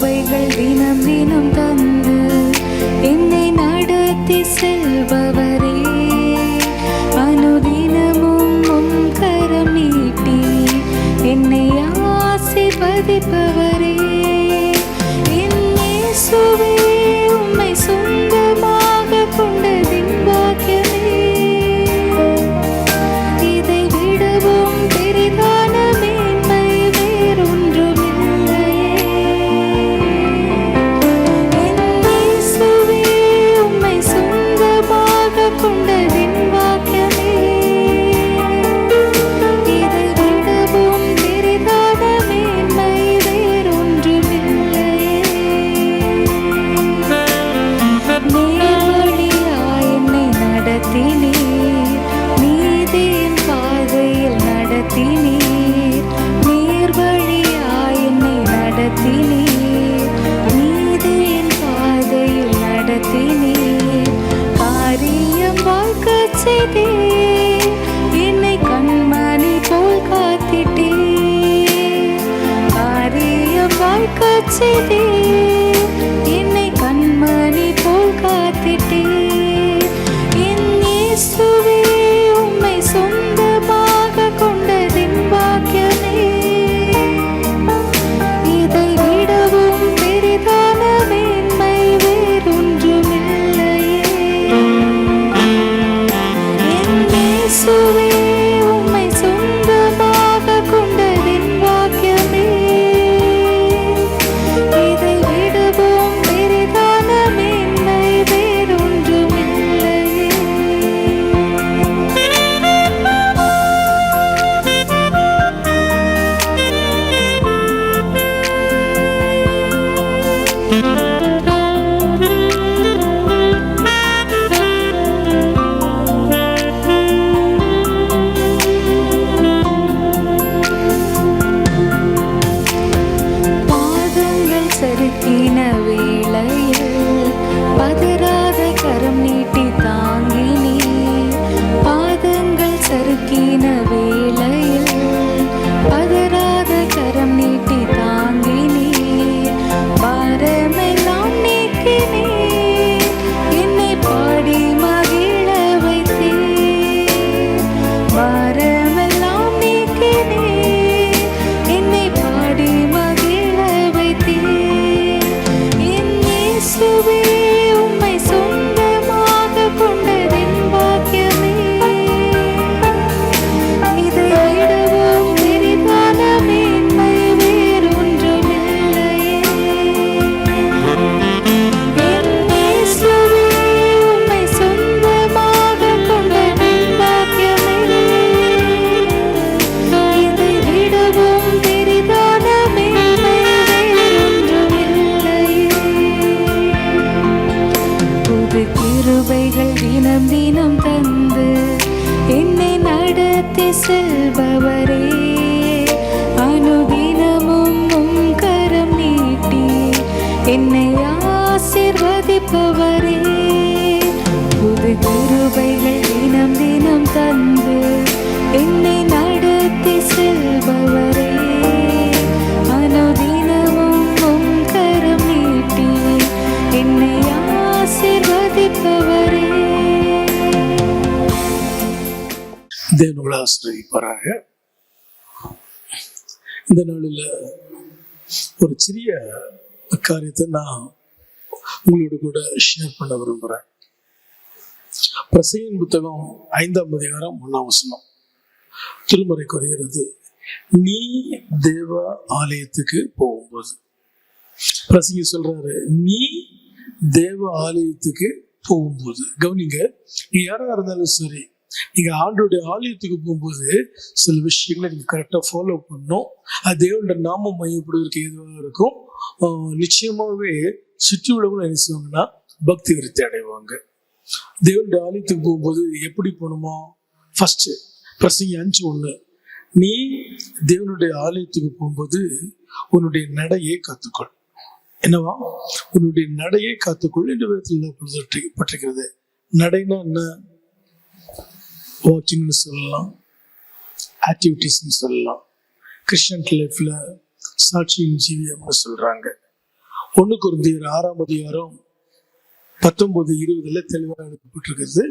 கிருபைகள் தினம் தினம் வாழ்க்க செய்தே புது கிருபைகள் தினம் தினம் தந்து என்னை நடத்தி செல்பவரே. அனுதினமும் உம் கரம் நீட்டி என்னை ஆசிர்வதிப்பவரே. தேவனுள்ள ஆசிரியப்பாராக இந்த நாளில் ஒரு சிறிய காரியத்தை நான் உங்களோட கூட ஷேர் பண்ண விரும்புகிறேன். பிரசையின் புத்தகம் ஐந்தாம் அதிகாரம் ஒன்னாம் வசனம். திருமறை குறைகிறது நீ தேவ ஆலயத்துக்கு போகும்போது பிரசங்க சொல்றாரு நீ தேவ ஆலயத்துக்கு போகும்போது கவனிங்க நீ யாரா இருந்தாலும் சரி நீங்க ஆண்டோடைய ஆலயத்துக்கு போகும்போது சில விஷயங்களை நீங்க கரெக்டா ஃபாலோ பண்ணும் அது தேவனோட நாமம் மையப்படுவதற்கு எதுவாக இருக்கும். நிச்சயமாகவே சுற்றி உள்ளவங்களும் என்ன செய்வாங்கன்னா பக்தி விருத்தி அடைவாங்க. தேவனுடைய ஆலயத்துக்கு போகும்போது எப்படி போகணுமோ ஃபர்ஸ்ட் பிரசங்க அஞ்சு ஒன்று நீ தேவனுடைய ஆலயத்துக்கு போகும்போது உன்னுடைய நடையை காத்துக்கொள். என்னவா? உன்னுடைய நடையை காத்துக்கொள் என்று விதத்தில் பட்டிருக்கிறது. நடைனா என்ன? வாக்கிங்னு சொல்லலாம். ஆக்டிவிட்டிஸ்னு சொல்லலாம். கிறிஸ்டியன் லைஃப்ல சாட்சியின் ஜீவியம்னு சொல்றாங்க. ஒன்று குருந்தியர் ஆறாம் அதிகாரம் பத்தொன்பது இருபதுல தெளிவாக எழுதப்பட்டிருக்கிறது.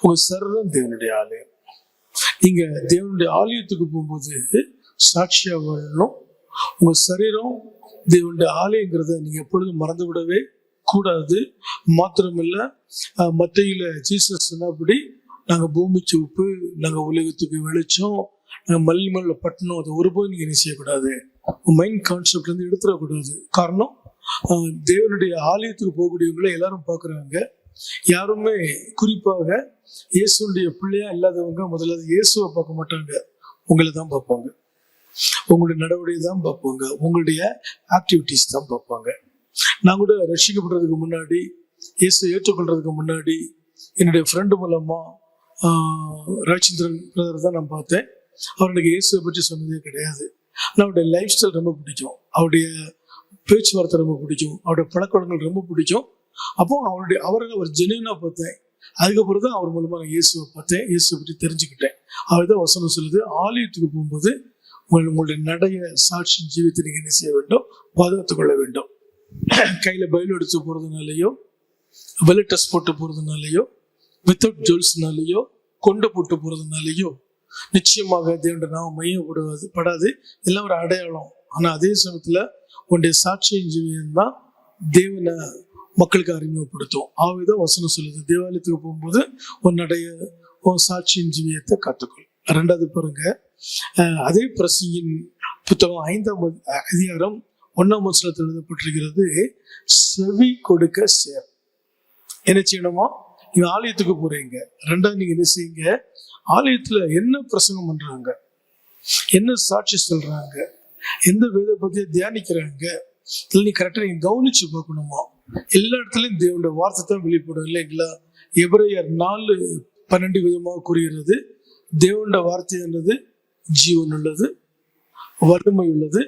உங்க சரீரம் தேவனுடைய ஆலயம். நீங்க தேவனுடைய ஆலயத்துக்கு போகும்போது சாட்சியா வாழணும். உங்க சரீரம் தேவனுடைய ஆலயங்கிறத நீங்க எப்பொழுதும் மறந்து விடவே கூடாது. மாத்திரமில்ல அஹ், மத்தையில ஜீசஸ் சொன்னபடி நாங்க பூமிக்கு உப்பு நாங்க உலகத்துக்கு வெளிச்சம் நாங்க மல்லிமல்ல பட்டணம் அதை ஒருபோதும் நீங்க என்ன செய்யக்கூடாது. மைண்ட் கான்செப்ட்ல இருந்து எடுத்துடக்கூடாது. காரணம் தேவனுடைய ஆலயத்துக்கு போகக்கூடியவங்களை எல்லாரும் பார்க்குறாங்க. யாருமே குறிப்பாக இயேசுடைய பிள்ளையா இல்லாதவங்க முதல்ல இயேசுவை பார்க்க மாட்டாங்க. உங்களை தான் பார்ப்பாங்க. உங்களுடைய நடவடிக்கை தான் பார்ப்பாங்க. உங்களுடைய ஆக்டிவிட்டீஸ் தான் பார்ப்பாங்க. நான் கூட ரசிக்கப்படுறதுக்கு முன்னாடி இயேசு ஏற்றுக்கொள்றதுக்கு முன்னாடி என்னுடைய ஃப்ரெண்டு மூலமா ராஜேந்திரன் பிரதர் தான் நான் பார்த்தேன். அவர் எனக்கு இயேசுவை பற்றி சொன்னதே கிடையாது. ஆனால் அவருடைய லைஃப் ஸ்டைல் ரொம்ப பிடிக்கும். அவருடைய பேச்சுவார்த்தை ரொம்ப பிடிக்கும். அவருடைய பழக்கவழக்கங்கள் ரொம்ப பிடிக்கும். அப்போ அவருடைய அவரை அவர் ஜெனியூனா பார்த்தேன். அதுக்கப்புறம் தான் அவர் மூலமாக நான் இயேசுவை பார்த்தேன். இயேசுவை பற்றி தெரிஞ்சுக்கிட்டேன். அவர் தான் வசனம் சொல்லுது ஆலயத்துக்கு போகும்போது உங்கள் உங்களுடைய நடைய சாட்சி ஜீவித்தை நீங்கள் என்ன செய்ய வேண்டும்? பாதுகாத்துக் கொள்ள வேண்டும். கையில் பயில் எடுத்து போறதுனாலயோ வெள்ளை டெஸ்ட் போட்டு போகிறதுனாலையோ வித்தவுட் ஜுவல்ஸ்னாலேயோ கொண்டு போட்டு போகிறதுனாலையோ நிச்சயமாக தேவனுடைய நாம் மையப்படுவது படாது. எல்லாம் ஒரு அடையாளம். ஆனால் அதே சமயத்தில் உன்னுடைய சாட்சி இன்ஜினியர் தான் தேவனை மக்களுக்கு அறிமுகப்படுத்தும். ஆவிதம் வசனம் சொல்லுது தேவாலயத்துக்கு போகும்போது உன்னுடைய உன் சாட்சியின் ஜீவியத்தை கற்றுக்கொள் ரெண்டாவது பாருங்க அதே பிரசியின் புத்தகம் ஐந்தாம் அதிகாரம் ஒன்னாம் வசனத்தில் எழுதப்பட்டிருக்கிறது செவி கொடுக்க சேர். என்ன செய்யணுமா? நீங்க ஆலயத்துக்கு போறீங்க. ரெண்டாவது நீங்க என்ன செய்யுங்க? ஆலயத்துல என்ன பிரசங்கம் பண்றாங்க? என்ன சாட்சி சொல்றாங்க? எந்த வேத பத்தியை தியானிக்கிறாங்க? இல்லை நீ கரெக்டாக நீங்கள் கவனிச்சு பார்க்கணுமா? எல்லா இடத்துலையும் தேவனுடைய வார்த்தை தான் வெளிப்படும் இல்லைங்களா எபிரேயர் நாலு பன்னெண்டு விதமாக கூறுகிறது. தேவனுடைய வார்த்தைன்றது ஜீவன் உள்ளது வறுமை உள்ளது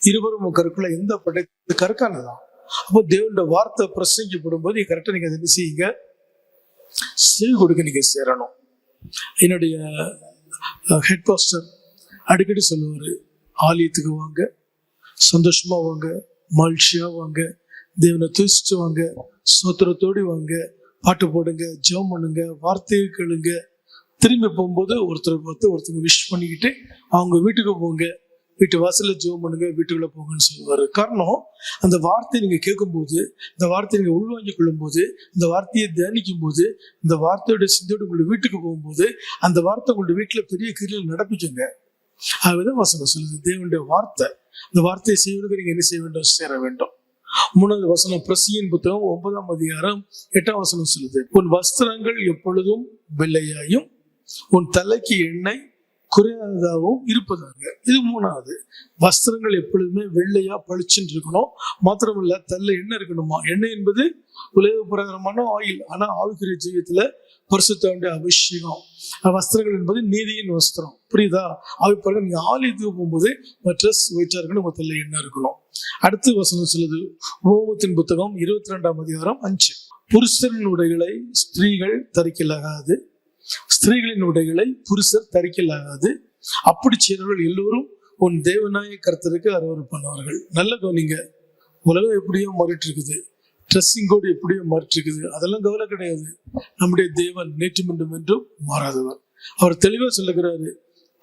இருவரும் கருக்குள்ள எந்த படைத்து கருக்கானதான் அப்போ தேவனுடைய வார்த்தை பிரசங்கப்படும் போது கரெக்டாக நீங்கள் அதை என்ன செய்யுங்க? செவி கொடுக்க நீங்கள் சேரணும். என்னுடைய ஹெட் பாஸ்டர் அடிக்கடி சொல்லுவார் ஆலயத்துக்கு வாங்க. சந்தோஷமா வாங்க மகிழ்ச்சியா வாங்க தேவனை துதிச்சுட்டு வாங்க. சோத்திரத்தோடு வாங்க. பாட்டு போடுங்க. ஜெபம் பண்ணுங்க. வார்த்தையை கேளுங்க. திரும்பி போகும்போது ஒருத்தர் பார்த்து ஒருத்தங்க விஷ் பண்ணிக்கிட்டு அவங்க வீட்டுக்கு போங்க. வீட்டு வாசல்ல ஜெபம் பண்ணுங்க. வீட்டுக்குள்ள போங்கன்னு சொல்லுவாரு. காரணம் அந்த வார்த்தையை நீங்க கேட்கும்போது இந்த வார்த்தையை நீங்க உள்வாங்கிக் கொள்ளும்போது இந்த வார்த்தையை தியானிக்கும் போது இந்த வார்த்தையோட சிந்தையோட உங்களுடைய வீட்டுக்கு போகும்போது அந்த வார்த்தை உங்களுடைய வீட்டுல பெரிய கிரியில் நடப்பிச்சுங்க அதுதான் வசனம் சொல்லுது தேவனுடைய வார்த்தை. இந்த வார்த்தையை செய்வதற்கு நீங்க என்ன செய்ய வேண்டும்? சேர வேண்டும். மூணாவது வசனம் பிரசியின் புத்தகம் ஒன்பதாம் அதிகாரம் எட்டாம் வசனம் சொல்லுது உன் வஸ்திரங்கள் எப்பொழுதும் வெள்ளையாயும் உன் தலைக்கு எண்ணெய் குறையாததாகவும் இருப்பதாக. இது மூணாவது. வஸ்திரங்கள் எப்பொழுதுமே வெள்ளையா பளிச்சுன்னு இருக்கணும். மாத்திரமல்ல தள்ள எண்ணெய் இருக்கணுமா? எண்ணெய் என்பது உலக பிரகாரமான ஆயில் ஆனா ஆவிக்குரிய ஜீவியத்துல பரிசுத்தாவுடைய அபிஷேகம். வஸ்திரங்கள் என்பது நீதியின் வஸ்திரம். புரியுதா? ஆவி பிறகு நீங்க ஆலயத்துக்கு போகும்போது உங்க ட்ரெஸ் ஒயிட்டா இருக்கணும் உங்க தள்ள என்ன இருக்கணும். அடுத்து வசனம் சொல்லுது ஓமத்தின் புத்தகம் இருபத்தி ரெண்டாம் அதிகாரம் அஞ்சு. புருஷரின் உடைகளை ஸ்திரீகள் தரிக்கலாகாது. ஸ்திரீகளின் உடைகளை புருஷர் தரிக்கலாகாது. அப்படி செய்கிறவர்கள் எல்லோரும் உன் தேவநாய கர்த்தருக்கு பண்ணுவார்கள் நல்ல கவனிங்க. உலகம் எப்படியோ மாறிட்டு இருக்குது. ட்ரெஸ்ஸிங் கோடு எப்படியோ மாறிட்டு அதெல்லாம் கவலை கிடையாது. நம்முடைய தேவன் நேற்று மீண்டும் என்றும் மாறாதவர். அவர் தெளிவாக சொல்லுகிறாரு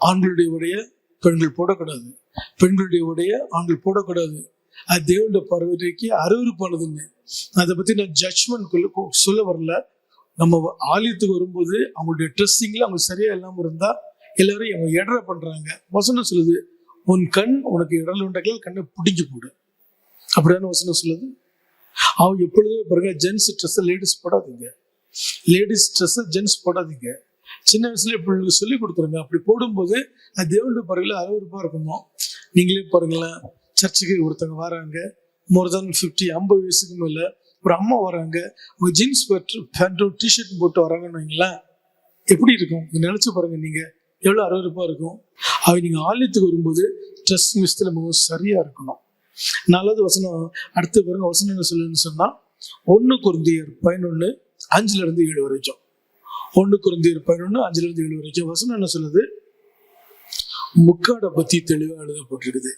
ஆண்களுடைய உடைய பெண்கள் போடக்கூடாது. பெண்களுடைய உடைய ஆண்கள் போடக்கூடாது. அது தேவனுடைய பார்வைக்கு அருவருப்பானதுன்னு. அதை பத்தி நான் ஜட்ஜ்மெண்ட் சொல்ல வரல. நம்ம ஆலயத்துக்கு வரும்போது அவங்களுடைய ட்ரெஸ்ஸிங்ல அவங்க சரியா இல்லாமல் இருந்தா எல்லாரும் அவங்க இடற பண்றாங்க. வசனம் சொல்லுது உன் கண் உனக்கு இடல் உண்டாக்கல கண்ணை பிடிங்கி போடு. அப்படியான வசனம் சொல்லுது? அவங்க எப்பொழுதுமே பாருங்க ஜென்ஸ் ட்ரெஸ் லேடிஸ் போடாதீங்க. லேடிஸ் ட்ரெஸ் ஜென்ஸ் போடாதீங்க. சின்ன வயசுல இப்படி சொல்லி கொடுத்துருங்க. அப்படி போடும்போது அது தேவனுடைய பாருங்கள அறுவறுப்பா இருக்குமோ? நீங்களே பாருங்களேன் சர்ச்சுக்கு ஒருத்தவங்க வராங்க. மோர் தென் ஃபிஃப்டி ஐம்பது வயசுக்கு மேல ஒரு அம்மா வராங்க. ஒரு ஜீன்ஸ் பேண்ட்டும் டிஷர்ட் போட்டு வராங்கன்னு வைங்களேன். எப்படி இருக்கும்? நீங்க நினைச்சு பாருங்க நீங்க. எவ்வளவு அருவருப்பா இருக்கும். அவ நீங்க ஆலயத்துக்கு வரும்போது ட்ரெஸ் விஷயத்துல மிகவும் சரியா இருக்கணும். நல்லது வசனம் அடுத்து பாருங்க வசனம் என்ன சொல்லுன்னு சொன்னா ஒன்று குருந்தியர் பதினொன்று அஞ்சுல இருந்து ஏழு வரைக்கும். ஒன்று குருந்தியர் பதினொன்று அஞ்சுல இருந்து ஏழு வரைக்கும். வசனம் என்ன சொல்லுது? முக்காடை பத்தி தெளிவாக எழுதப்பட்டிருக்குது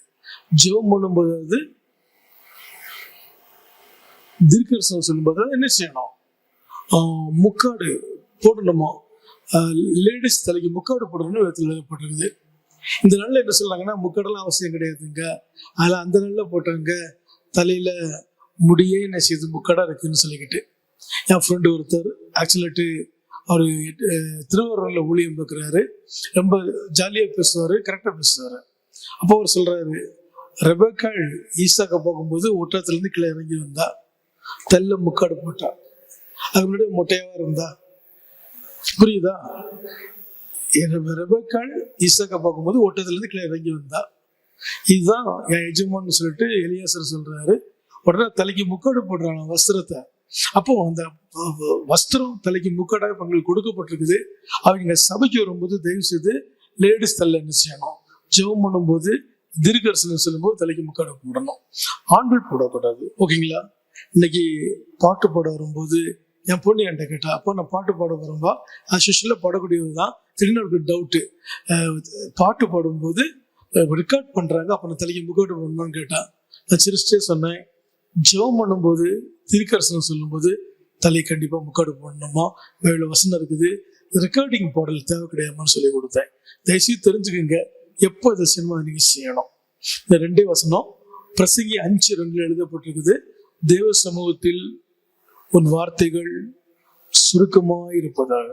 ஜெபம் பண்ணும்போது தீர்க்கரசனம் சொல்லும்போது என்ன செய்யணும்? முக்காடு போடணுமா? லேடிஸ் தலைக்கு முக்காடு போடணும்னு எழுதப்பட்டிருக்குது. இந்த நாளில் என்ன சொல்றாங்கன்னா முக்காடெல்லாம் அவசியம் கிடையாதுங்க. அதில் அந்த நாளில் போட்டாங்க தலையில் முடியே என்ன செய்யுது? முக்காடா இருக்குன்னு சொல்லிக்கிட்டு. என் ஃப்ரெண்டு ஒருத்தர் ஆக்சுவலாட்டு அவர் திருவாரூரில் ஊழியம் பார்க்குறாரு ரொம்ப ஜாலியாக பேசுவார் கரெக்டாக பேசுவார். அப்போ அவர் சொல்கிறாரு ரெபக்காள் ஈசாக்க போகும்போது ஒட்டத்துலேருந்து கீழே இறங்கி வந்தா தெல்ல முக்காடு போட்டா. அது முன்னாடி மொட்டையாவா இருந்தா. புரியுதா? ரெப- ரெபக்காள் ஈசாக்க பார்க்கும்போது ஒட்டத்துலேருந்து கீழே இறங்கி வந்தா இதுதான் என் எஜமான்னு சொல்லிட்டு எலியாசர் சொல்றாரு. உடனே தலைக்கு முக்கோடு போடுறாங்க வஸ்திரத்தை. அப்போ அந்த வஸ்திரம் தலைக்கு முக்கோடாக அவங்களுக்கு கொடுக்கப்பட்டிருக்குது. அவங்க சபைக்கு வரும்போது தயவு செய்து லேடிஸ் தள்ள என்ன செய்யணும்? ஜெபம் பண்ணும்போது தீர்க்கரசனம் சொல்லும்போது தலைக்கு முக்காடு போடணும். ஆண்கள் போடக்கூடாது. ஓகேங்களா? இன்னைக்கு பாட்டு பாட வரும்போது என் பொண்ணு என்கிட்ட கேட்டா அப்போ நான் பாட்டு பாட வரும்பா அது யூஸ்வலாக பாடக்கூடியது தான் திடீர்னு டவுட்டு பாட்டு பாடும்போது ரெக்கார்ட் பண்ணுறாங்க அப்போ நான் தலைக்கு முகோட்டு பண்ணணும்னு கேட்டான். நான் சிரிச்சிட்டே சொன்னேன். ஜெபம் பண்ணும்போது திருக்கரசனம் சொல்லும்போது தலை கண்டிப்பாக முக்காடு போடணுமா? வேலை வசனம் இருக்குது. ரெக்கார்டிங் பாடல் தேவை கிடையாதுன்னு சொல்லி கொடுத்தேன். தயவுசெய்து தெரிஞ்சுக்கோங்க. எப்போ இந்த சினிமா நீங்கள் செய்யணும்? இந்த ரெண்டே வசனம். பிரசங்கி அஞ்சு ரெண்டுல எழுதப்பட்டிருக்குது. தேவ சமூகத்தில் உன் வார்த்தைகள் சுருக்கமாக இருப்பதாக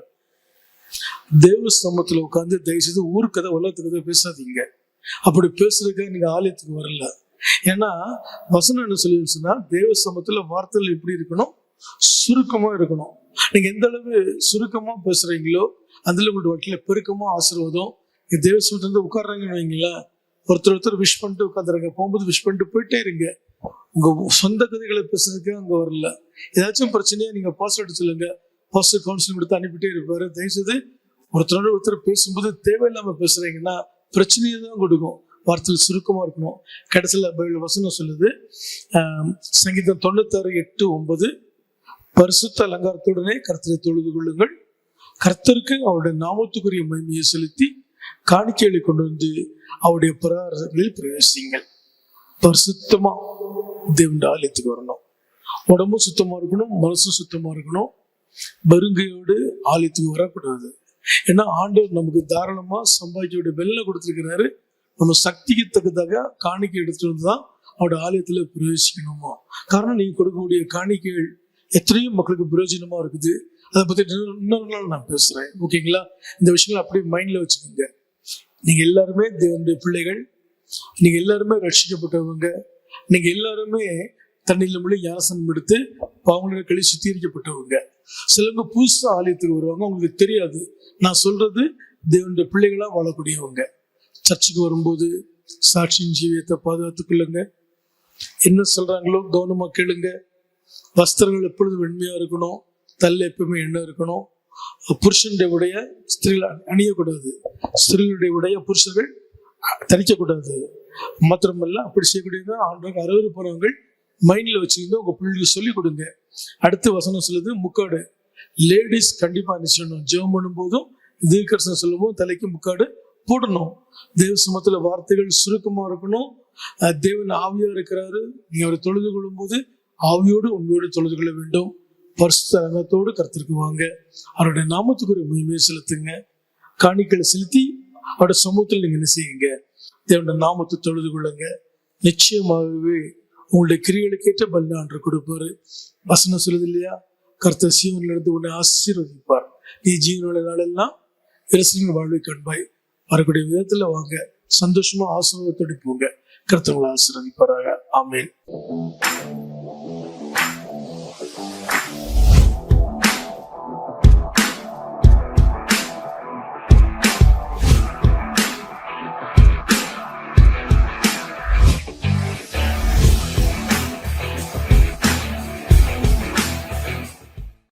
தேவ ஸ்தம்பத்தில் உட்காந்து தயவுசெய்து ஊருக்கதை உலகத்துக்கதை பேசாதீங்க. அப்படி பேசுறதுக்காக நீங்கள் ஆலயத்துக்கு வரல. ஏன்னா வசனம் என்ன சொல்லி சொன்னால் தேவ ஸ்தம்பத்தில் வார்த்தைகள் எப்படி இருக்கணும்? சுருக்கமாக இருக்கணும். நீங்கள் எந்த அளவு சுருக்கமாக பேசுகிறீங்களோ அதில் அளவு உங்களோட பெருக்கமாக ஆசீர்வாதம் இங்க தேவ உட்கார்றாங்கன்னு வைங்களேன் ஒருத்தர் ஒருத்தர் விஷ் பண்ணிட்டு உட்காந்துருங்க போகும்போது விஷ் பண்ணிட்டு போயிட்டே இருங்க. உங்கள் சொந்த கதைகளை பேசுறதுக்கு அங்கே வரல. ஏதாச்சும் பிரச்சனையா நீங்கள் பாஸ்வேர்டு சொல்லுங்கள் பாஸ்வேர்ட் கவுன்சிலிங் கொடுத்து அனுப்பிட்டே இருப்பாரு. தயவுசெய்து ஒருத்தரோட ஒருத்தர் பேசும்போது தேவையில்லாமல் பேசுறீங்கன்னா பிரச்சனையை தான் கொடுக்கும். வார்த்தையில் சுருக்கமாக இருக்கணும். கடைசியில் பைபிள் வசனம் சொல்லுது. சங்கீதம் தொண்ணூத்தாறு எட்டு ஒன்பது. பரிசுத்த அலங்காரத்துடனே கர்த்தரை தொழுது கொள்ளுங்கள். கர்த்தருக்கு அவருடைய நாமத்துக்குரிய மகிமையை செலுத்தி காணிக்கைகளை கொண்டு வந்து அவருடைய பிரகாரங்களில் பிரவேசிங்கள். பரிசுத்தமாக தேவண்ட ஆலயத்துக்கு வரணும். உடம்பும் சுத்தமாக இருக்கணும் மனசும் சுத்தமாக இருக்கணும். வெறுங்கையோடு ஆலயத்துக்கு வரக்கூடாது. ஏன்னா ஆண்டவர் நமக்கு தாராளமா சம்பாதிக்கக்கூடிய வெளில கொடுத்துருக்கிறாரு. நம்ம சக்திக்கு தக்கதாக காணிக்கை எடுத்துட்டு வந்து தான் அவருடைய ஆலயத்துல பிரவேசிக்கணுமா? காரணம் நீங்க கொடுக்கக்கூடிய காணிக்கைகள் எத்தனையோ மக்களுக்கு பிரயோஜனமா இருக்குது. அதை பத்தி இன்னொரு நாள் நான் பேசுறேன். ஓகேங்களா? இந்த விஷயங்களை அப்படியே மைண்ட்ல வச்சுக்கோங்க. நீங்க எல்லாருமே தேவனுடைய பிள்ளைகள். நீங்க எல்லாருமே ரட்சிக்கப்பட்டவங்க. நீங்க எல்லாருமே தண்ணியில் மொழி யாசனம் எடுத்து பாவங்களை கழி சுத்திகரிக்கப்பட்டவங்க. சிலவங்க புதுசாக ஆலயத்துக்கு வருவாங்க அவங்களுக்கு தெரியாது. நான் சொல்றது தேவனுடைய பிள்ளைகளாக வாழக்கூடியவங்க. சர்ச்சுக்கு வரும்போது சாட்சியின் ஜீவியத்தை பாதுகாத்துக் கொள்ளுங்க என்ன சொல்றாங்களோ கவனமாக கேளுங்க. வஸ்திரங்கள் எப்பொழுதும் வெண்மையாக இருக்கணும் தள்ள எப்பவுமே எண்ணம் இருக்கணும். புருஷனுடைய உடைய ஸ்திரீகள் அணியக்கூடாது. ஸ்திரீகளுடைய உடைய புருஷர்கள் தரிக்கக்கூடாது மாத்திரமல்ல அப்படி செய்யக்கூடியது ஆண்டவங்க அறுபது போறவங்க மைண்ட்ல வச்சுக்கிட்டு உங்க பிள்ளைகளுக்கு சொல்லிக் கொடுங்க. அடுத்து வசனம் சொல்லுது முக்காடு. லேடிஸ் கண்டிப்பா நிச்சயம் ஜெபம் பண்ணும்போதும் தீர்க்கரசன் சொல்லும் போதும் தலைக்கு முக்காடு போடணும். தேவ சமத்துல வார்த்தைகள் சுருக்கமா இருக்கணும். தேவன் ஆவியா இருக்கிறாரு. நீங்க அவரை தொழுது கொள்ளும்போது ஆவியோடு உண்மையோடு தொழுது கொள்ள வேண்டும். பரிசுத்தரங்கத்தோடு கருத்திற்கு வாங்க. அவருடைய நாமத்துக்கு ஒரு மகிமையை செலுத்துங்க. காணிக்களை செலுத்தி அவருடைய சமூகத்தில் நீங்க என்ன செய்யுங்க? தேவனுடைய நாமத்தை தொழுது கொள்ளுங்க. நிச்சயமாகவே உங்களுடைய கிரியைகளுக்கு ஏற்ற பலனை ஆண்டு கொடுப்பாரு. வசனம் சொல்லுது இல்லையா? கர்த்தர் சீவனில் இருந்து உன்னை ஆசீர்வதிப்பார். நீ ஜீவனோட நாளெல்லாம் இரசனின் வாழ்வை கண்பாய் வரக்கூடிய விதத்துல வாங்க. சந்தோஷமா ஆசீர்வாதத்தோடு போங்க. கர்த்தவங்களை ஆசீர்வதிப்பாராக. ஆமேன்.